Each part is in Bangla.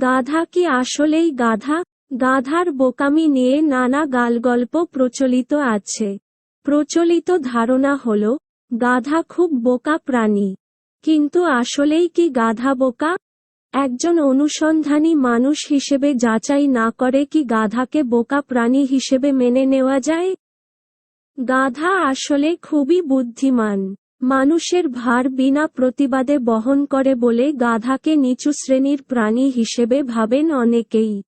গাধা কি আসলেই গাধা? গাধার বোকামি নিয়ে নানা গালগল্প প্রচলিত আছে। প্রচলিত ধারণা হল, গাধা খুব বোকা প্রাণী। কিন্তু আসলেই কি গাধা বোকা? একজন অনুসন্ধানী মানুষ হিসেবে যাচাই না করে কি গাধাকে বোকা প্রাণী হিসেবে মেনে নেওয়া যায়? গাধা আসলে খুবই বুদ্ধিমান। মানুষের ভার বিনা প্রতিবাদে বহন করে বলে গাধাকে নিচু শ্রেণির প্রাণী হিসেবে ভাবেন অনেকেই।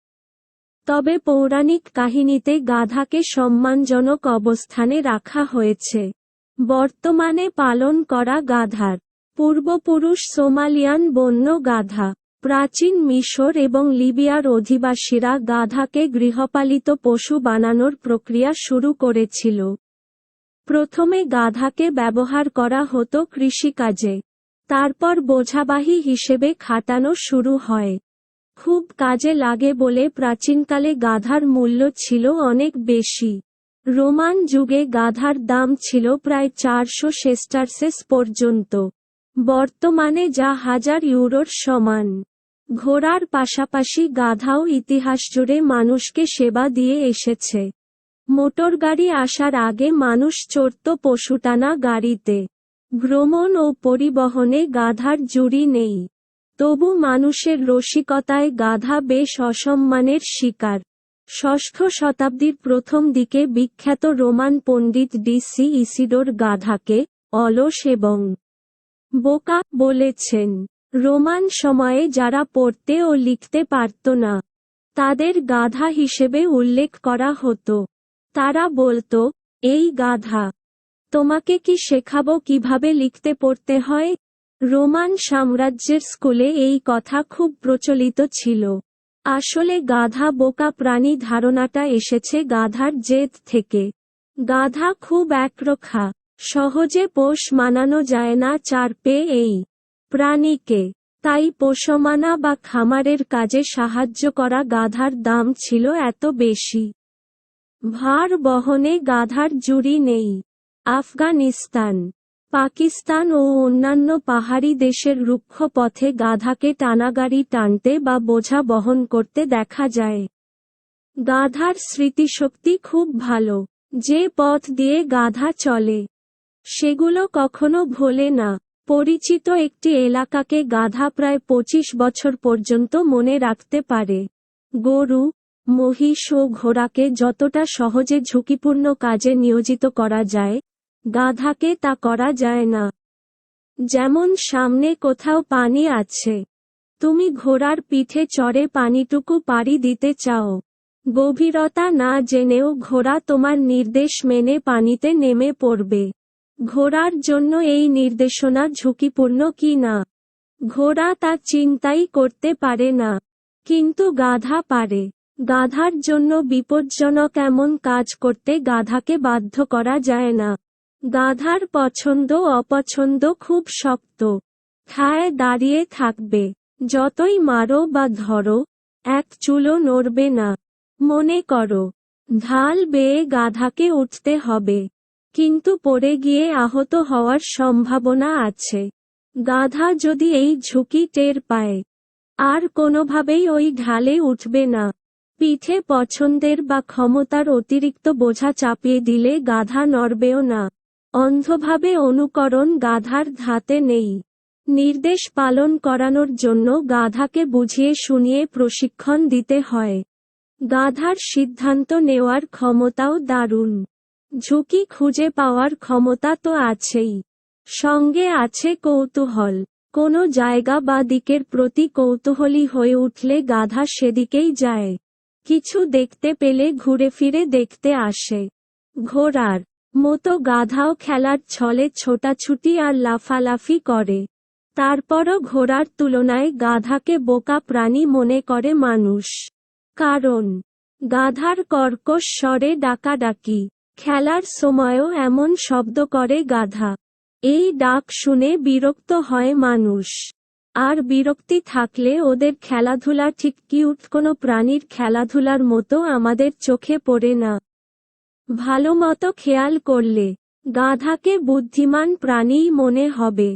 তবে পৌরাণিক কাহিনীতে গাধাকে সম্মানজনক অবস্থানে রাখা হয়েছে। বর্তমানে পালন করা গাধার পূর্বপুরুষ সোমালিয়ান বন্য গাধা, প্রাচীন মিশর এবং লিবিয়ার অধিবাসীরা গাধাকে গৃহপালিত পশু বানানোর প্রক্রিয়া শুরু করেছিল। প্রথমে গাধাকে ব্যবহার করা হতো কৃষিকাজে। তারপর বোঝাবাহী হিসেবে খাটানো শুরু হয়। খুব কাজে লাগে বলে প্রাচীনকালে গাধার মূল্য ছিল অনেক বেশি। রোমান যুগে গাধার দাম ছিল প্রায় চারশো সেস্টারসেস পর্যন্ত। বর্তমানে যা হাজার ইউরোর সমান। ঘোড়ার পাশাপাশি গাধাও ইতিহাস জুড়ে মানুষকে সেবা দিয়ে এসেছে। মোটরগাড়ি আসার আগে মানুষ চড়ত পশুটানা গাড়িতে। ভ্রমণ ও পরিবহনে গাধার জুড়ি নেই। তবু মানুষের রসিকতায় গাধা বেশ অসম্মানের শিকার। ষষ্ঠ শতাব্দীর প্রথম দিকে বিখ্যাত রোমান পণ্ডিত ডিসি ইসিডোর গাধাকে অলস এবং বোকা বলেছেন। রোমান সময়ে যারা পড়তে ও লিখতে পারত না, তাদের গাধা হিসেবে উল্লেখ করা হতো। তারা বলতো, এই গাধা, তোমাকে কি শেখাবো কীভাবে লিখতে পড়তে হয়? রোমান সাম্রাজ্যের স্কুলে এই কথা খুব প্রচলিত ছিল। আসলে গাধা বোকা প্রাণী ধারণাটা এসেছে গাধার জেদ থেকে। গাধা খুব একরোখা, সহজে পোষ মানানো যায় না চার পেয়ে এই প্রাণীকে। তাই পোষমানা বা খামারের কাজে সাহায্য করা গাধার দাম ছিল এত বেশি। ভার বহনে গাধার জুড়ি নেই। আফগানিস্তান। পাকিস্তান ও অন্যান্য পাহাড়ি দেশের রুক্ষ পথে গাধাকে টানাগাড়ি টানতে বা বোঝা বহন করতে দেখা যায়। গাধার স্মৃতিশক্তি খুব ভালো। যে পথ দিয়ে গাধা চলে, সেগুলো কখনো ভোলে না। পরিচিত একটি এলাকাকে গাধা প্রায় পঁচিশ বছর পর্যন্ত মনে রাখতে পারে। গরু মহিষ ও ঘোড়াকে যতটা সহজে ঝুঁকিপূর্ণ কাজে নিয়োজিত করা যায়, গাধাকে তা করা যায় না। যেমন সামনে কোথাও পানি আছে। তুমি ঘোড়ার পিঠে চড়ে পানিটুকু পাড়ি দিতে চাও। গভীরতা না জেনেও ঘোড়া তোমার নির্দেশ মেনে পানিতে নেমে পড়বে। ঘোড়ার জন্য এই নির্দেশনা ঝুঁকিপূর্ণ কি না? ঘোড়া তা চিন্তাই করতে পারে না, কিন্তু গাধা পারে। গাধার জন্য বিপজ্জনক এমন কাজ করতে গাধাকে বাধ্য করা যায় না। গাধার পছন্দ অপছন্দ খুব শক্ত। ঠায় দাঁড়িয়ে থাকবে। যতই মারো বা ধরো, এক চুলো নড়বে না। মনে করো, ঢাল বেয়ে গাধাকে উঠতে হবে। কিন্তু পড়ে গিয়ে আহত হওয়ার সম্ভাবনা আছে। গাধা যদি এই ঝুঁকি টের পায়, আর কোনোভাবেই ওই ঢালে উঠবে না। পিঠে পছন্দের বা ক্ষমতার অতিরিক্ত বোঝা চাপিয়ে দিলে গাধা নড়বেও না। অন্ধভাবে অনুকরণ গাধার ধাতে নেই। নির্দেশ পালন করানোর জন্য গাধাকে বুঝিয়ে শুনিয়ে প্রশিক্ষণ দিতে হয়। গাধার সিদ্ধান্ত নেওয়ার ক্ষমতাও দারুণ। ঝুঁকি খুঁজে পাওয়ার ক্ষমতা তো আছেই। সঙ্গে আছে কৌতূহল। কোনো জায়গা বা দিকের প্রতি কৌতূহলী হয়ে উঠলে গাধা সেদিকেই যায়। কিছু দেখতে পেলে ঘুরে ফিরে দেখতে আসে। ঘোড়ার মতো গাধাও খেলার ছলে ছোটাছুটি আর লাফালাফি করে। তারপরও ঘোড়ার তুলনায় গাধাকে বোকা প্রাণী মনে করে মানুষ। কারণ, গাধার কর্কশ স্বরে ডাকাডাকি, খেলার সময়ও এমন শব্দ করে গাধা। এই ডাক শুনে বিরক্ত হয় মানুষ। আর বিরক্তি থাকলে ওদের খেলাধুলা ঠিক কিউট কোনো প্রাণীর খেলাধুলার মতো আমাদের চোখে পড়ে না। ভালো মতো খেয়াল করলে গাধাকে বুদ্ধিমান প্রাণীই মনে হবে।